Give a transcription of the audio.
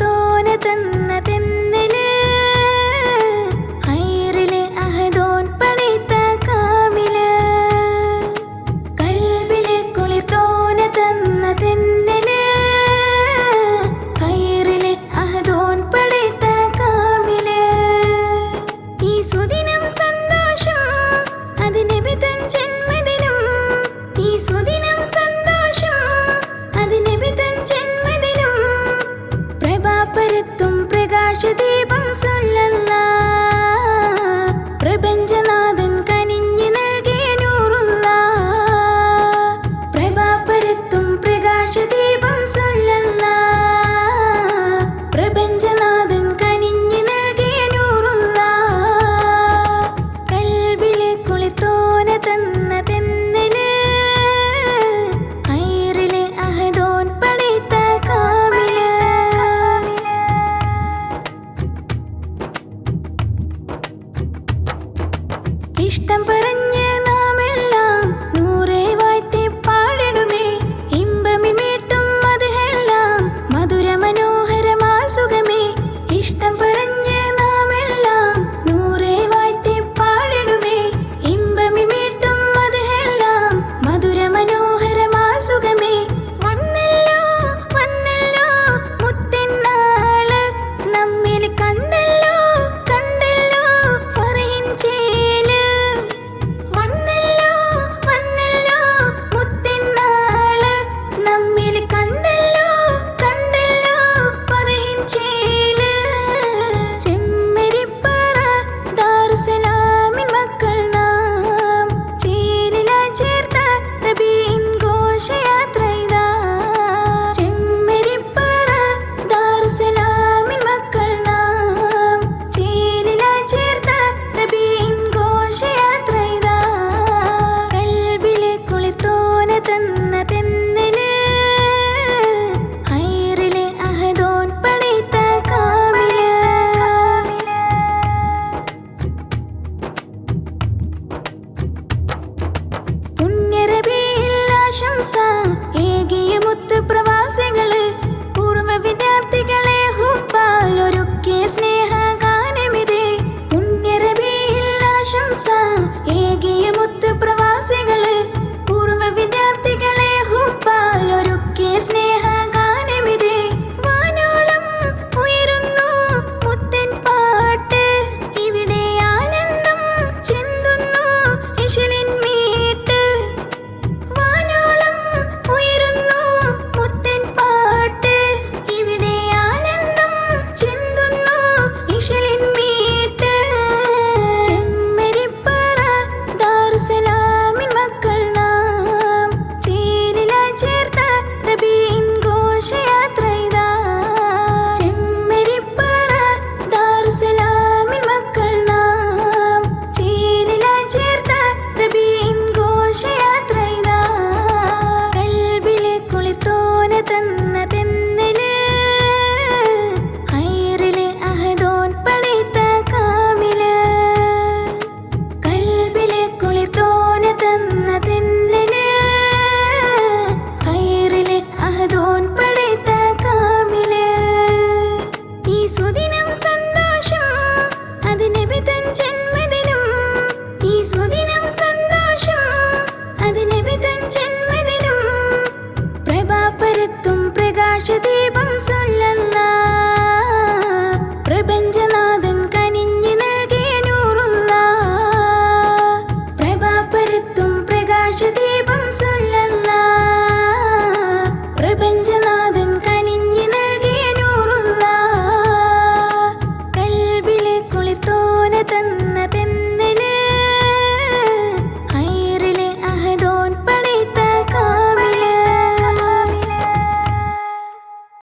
തോന തന്നതെ ലക്ഷദീപം സല്ലല്ല. പ്രപഞ്ചനാഥൻ കനിഞ്ഞു നൽകിയ നൂറുള്ള. പ്രഭാപരത്തും പ്രകാശദീപം സല്ലല്ല. പ്രപഞ്ച ഇഷ്ടം പ്രശംസ